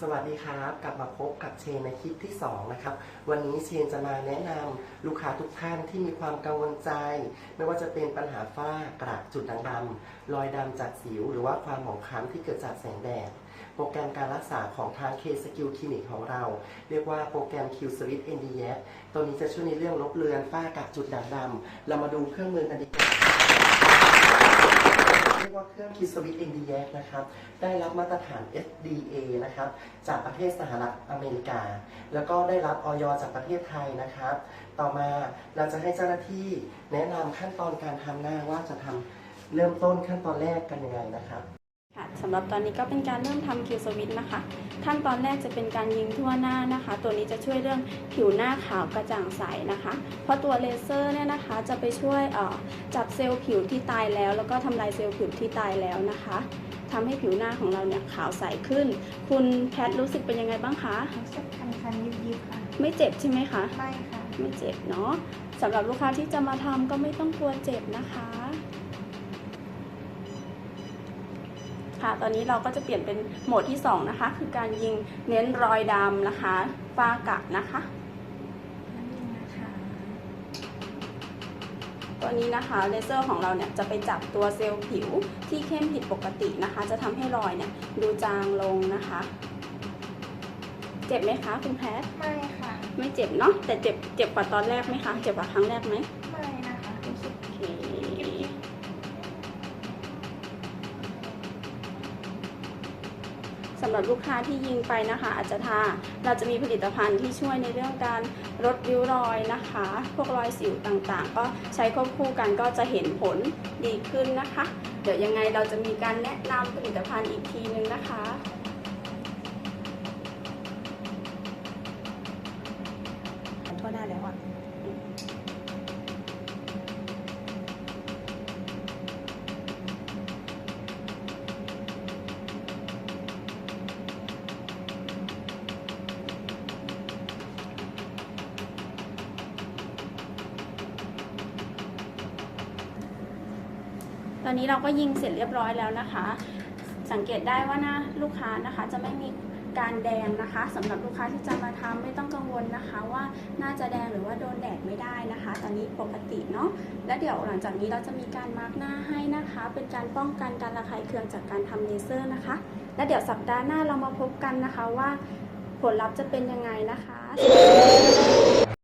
สวัสดีครับกลับมาพบกับเชนในคลิปที่ 2 นะครับ วันนี้เชนจะมาแนะนำลูกค้าทุกท่านที่มีความกังวลใจ ไม่ว่าจะเป็นปัญหาฝ้ากระจุดด่างดำรอยดำจากสิว หรือว่าความหมองคล้ำที่เกิดจากแสงแดด โปรแกรมการรักษาของทาง K Skill Clinic ของเรา เรียกว่าโปรแกรม Q Switch n d y s ตัวนี้จะช่วยในเรื่องลบเลือนฝ้ากระจุดด่างดำเรามาดูเครื่องมือกันดีกว่า เครื่องคิสวิตเอ็นดีแยกนะครับได้รับมาตรฐาน FDA นะครับจากประเทศสหรัฐอเมริกา แล้วก็ได้รับออยจากประเทศไทยนะครับ ต่อมาเราจะให้เจ้าหน้าที่แนะนำขั้นตอนการทำหน้าว่าจะทำเริ่มต้นขั้นตอนแรกกันยังไงนะครับ ค่ะสำหรับตอนนี้ก็เป็นการเริ่มทำคิวสวิตนะคะ ขั้นตอนแรกจะเป็นการยิงทั่วหน้านะคะ ตัวนี้จะช่วยเรื่องผิวหน้าขาวกระจ่างใสนะคะ เพราะตัวเลเซอร์เนี่ยนะคะจะไปช่วยเอ่อจับเซลล์ผิวที่ตายแล้ว แล้วก็ทำลายเซลล์ผิวที่ตายแล้วนะคะทำให้ผิวหน้าของเราเนี่ยขาวใสขึ้น คุณแพทรู้สึกเป็นยังไงบ้างคะรู้สึกคันๆยิบๆค่ะ ไม่เจ็บใช่ไหมคะ ไม่ค่ะ ไม่เจ็บเนาะสำหรับลูกค้าที่จะมาทำก็ไม่ต้องกลัวเจ็บนะคะ ค่ะ ตอนนี้เราก็จะเปลี่ยนเป็นโหมดที่ 2 นะคะ คือการยิงเน้นรอยดำนะคะฝ้ากระนะคะนี่นะคะตัวนี้นะคะเลเซอร์ของเราเนี่ยจะไปจับตัวเซลล์ผิวที่เข้มผิดปกตินะคะ จะทำให้รอยเนี่ยดูจางลงนะคะ เจ็บไหมคะคุณแพทย์ไม่ค่ะ ไม่เจ็บเนาะแต่เจ็บเจ็บกว่าตอนแรกไหมคะ เจ็บกว่าครั้งแรกไหมไม่นะคะรู้สึกโอเค สำหรับลูกค้าที่ยิงไปนะคะ อาจจะทาเราจะมีผลิตภัณฑ์ที่ช่วยในเรื่องการลดริ้วรอยนะคะ พวกรอยสิวต่างๆ ก็ใช้ควบคู่กันก็จะเห็นผลดีขึ้นนะคะ เดี๋ยวยังไงเราจะมีการแนะนำผลิตภัณฑ์อีกทีนึงนะคะทั่วหน้าแล้วอะ ตอนนี้เราก็ยิงเสร็จเรียบร้อยแล้วนะคะ สังเกตได้ว่าหน้าลูกค้านะคะจะไม่มีการแดงนะคะสำหรับลูกค้าที่จะมาทำไม่ต้องกังวลนะคะ ว่าน่าจะแดงหรือว่าโดนแดดไม่ได้นะคะ ตอนนี้ปกติเนาะและเดี๋ยวหลังจากนี้เราจะมีการมาร์กหน้าให้นะคะ เป็นการป้องกันการระคายเคืองจากการทำเลเซอร์นะคะ และเดี๋ยวสัปดาห์หน้าเรามาพบกันนะคะว่าผลลัพธ์จะเป็นยังไงนะคะ